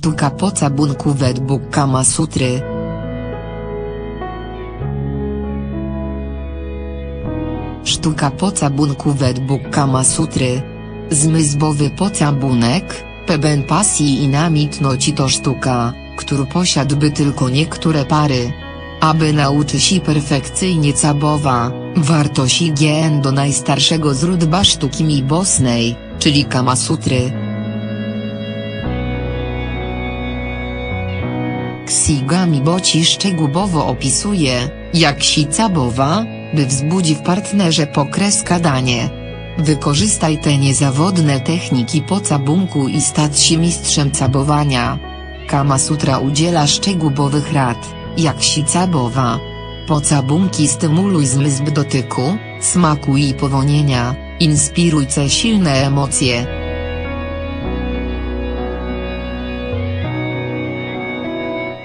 Sztuka pocabunku według Kama Sutry. Sztuka pocabunku według Kama Sutry. Zmysłowy pocabunek, pełen pasji i namiętności to sztuka, którą posiadłby tylko niektóre pary. Aby nauczyć się perfekcyjnie cabowa, warto sięgać do najstarszego źródła sztuki miłosnej, czyli Kama Sutry. Ksigami Boci szczegółowo opisuje, jak si cabowa, by wzbudzi w partnerze pokreska danie. Wykorzystaj te niezawodne techniki po cabunku i stać się mistrzem cabowania. Kama Sutra udziela szczegółowych rad, jak si cabowa. Pocabunki stymuluj zmysł dotyku, smaku i powonienia, inspiruj ce silne emocje.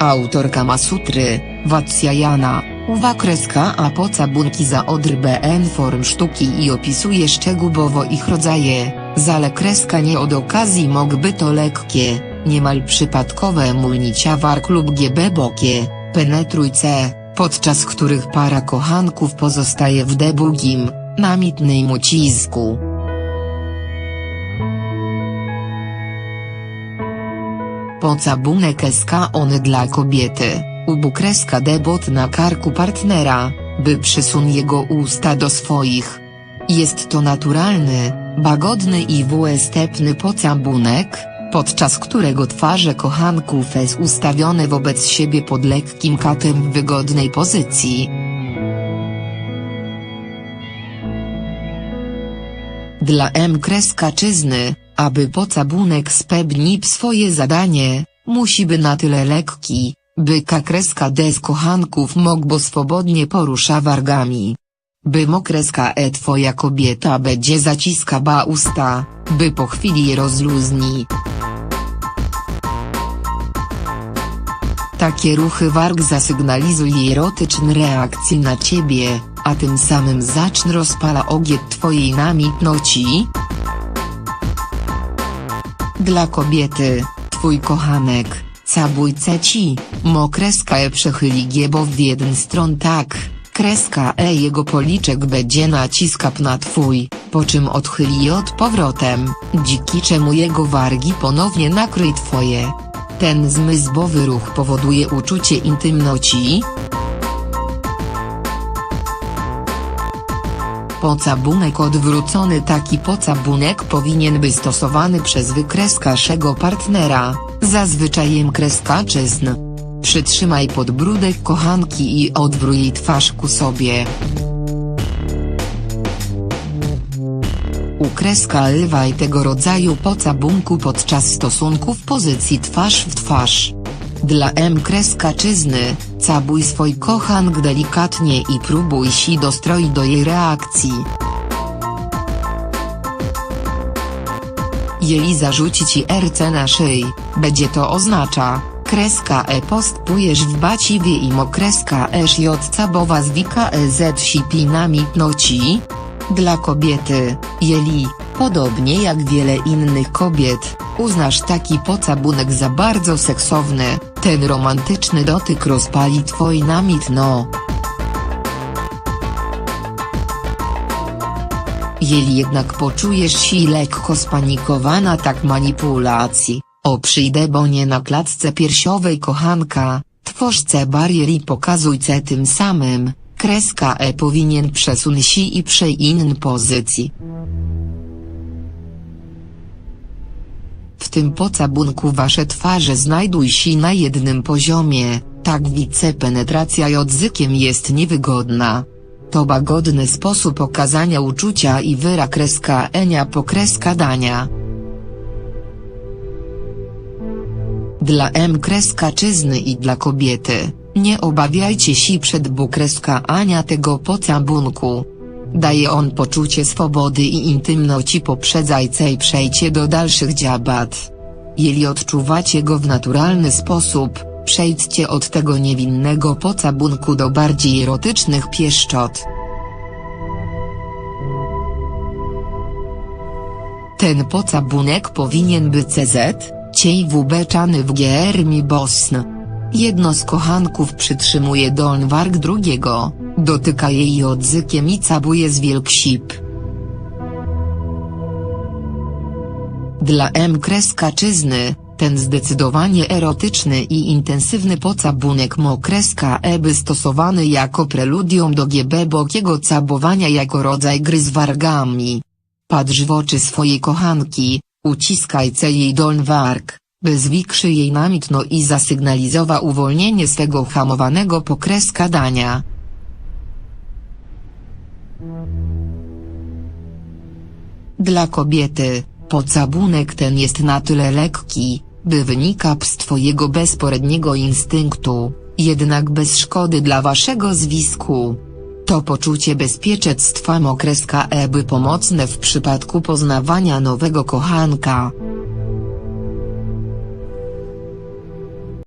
Autor Kama Sutry, Vatsyayana, uwa kreska a pocabunki za odr BN form sztuki i opisuje szczegółowo ich rodzaje, zale kreska nie od okazji mogby to lekkie, niemal przypadkowe mulnicia wark lub GB bokie, penetrójce, podczas których para kochanków pozostaje w debugim, namiętnym ucisku. Pocabunek SK on dla kobiety, ubukreska debot na karku partnera, by przysun jego usta do swoich. Jest to naturalny, bagodny i włestepny pocabunek, podczas którego twarze kochanków jest ustawione wobec siebie pod lekkim katem w wygodnej pozycji. Dla M. Kreskaczyzny, aby pocabunek spełnił swoje zadanie, musi by na tyle lekki, by K. Kreska D z kochanków mógł swobodnie porusza wargami. By mokreska E twoja kobieta będzie zaciska ba usta, by po chwili je rozluzni. Takie ruchy warg zasygnalizuj erotyczne reakcje na ciebie, a tym samym zacznę rozpala ogień twojej namiętności. Dla kobiety, twój kochanek, cabójce ci, mo e przechyli giebo w jeden stron. Tak, kreska e jego policzek będzie naciskap na twój, po czym odchyli od powrotem, dziki czemu jego wargi ponownie nakryj twoje. Ten zmysłowy ruch powoduje uczucie intymności. Pocabunek odwrócony Taki pocabunek powinien być stosowany przez wykreskarszego partnera, zazwyczajem kreskaczyzn. Przytrzymaj podbródek kochanki i odwrój jej twarz ku sobie. Ukreska lwaj tego rodzaju pocabunku podczas stosunku w pozycji twarz w twarz. Dla M. Kreskaczyzny, cabuj swój kochank delikatnie i próbuj si dostroić do jej reakcji. Jej zarzuci ci RC na szyi, będzie to oznacza, kreska E postpujesz w baciwie i mokreska ESJ cabowa zwika EZ sipinami noci. Dla kobiety, jeli, podobnie jak wiele innych kobiet, uznasz taki pocabunek za bardzo seksowny, ten romantyczny dotyk rozpali twój namięt no. Jeli jednak poczujesz się lekko spanikowana tak manipulacji, o przyjdę bo nie na klatce piersiowej kochanka, tworzce barier i pokazujce tym samym, kreska E powinien przesunąć i przejść pozycji. W tym pocabunku wasze twarze znajduj się na jednym poziomie, tak wicepenetracja jodzykiem jest niewygodna. To bagodny sposób okazania uczucia i wyra kreska enia po kreska dania. Dla M kreskaczyzny i dla kobiety, nie obawiajcie się przed bukreska Ania tego pocabunku. Daje on poczucie swobody i intymności poprzedzajce i przejście do dalszych dziabat. Jeżeli odczuwacie go w naturalny sposób, przejdźcie od tego niewinnego pocabunku do bardziej erotycznych pieszczot. Ten pocabunek powinien być CZ, ciej wubeczany w giermi bosn. Jedno z kochanków przytrzymuje doln warg drugiego, dotyka jej odzykiem i cabuje z wielksip. Dla M. Kreskaczyzny, ten zdecydowanie erotyczny i intensywny pocabunek mokreska Eby stosowany jako preludium do GB bokiego cabowania jako rodzaj gry z wargami. Patrz w oczy swojej kochanki, uciskajce jej doln zwiększy jej namitno i zasygnalizowa uwolnienie swego hamowanego pokreska dania. Dla kobiety, pocabunek ten jest na tyle lekki, by wynika z twojego bezporedniego instynktu, jednak bez szkody dla waszego zwisku. To poczucie bezpieczeństwa mokreska Eby pomocne w przypadku poznawania nowego kochanka.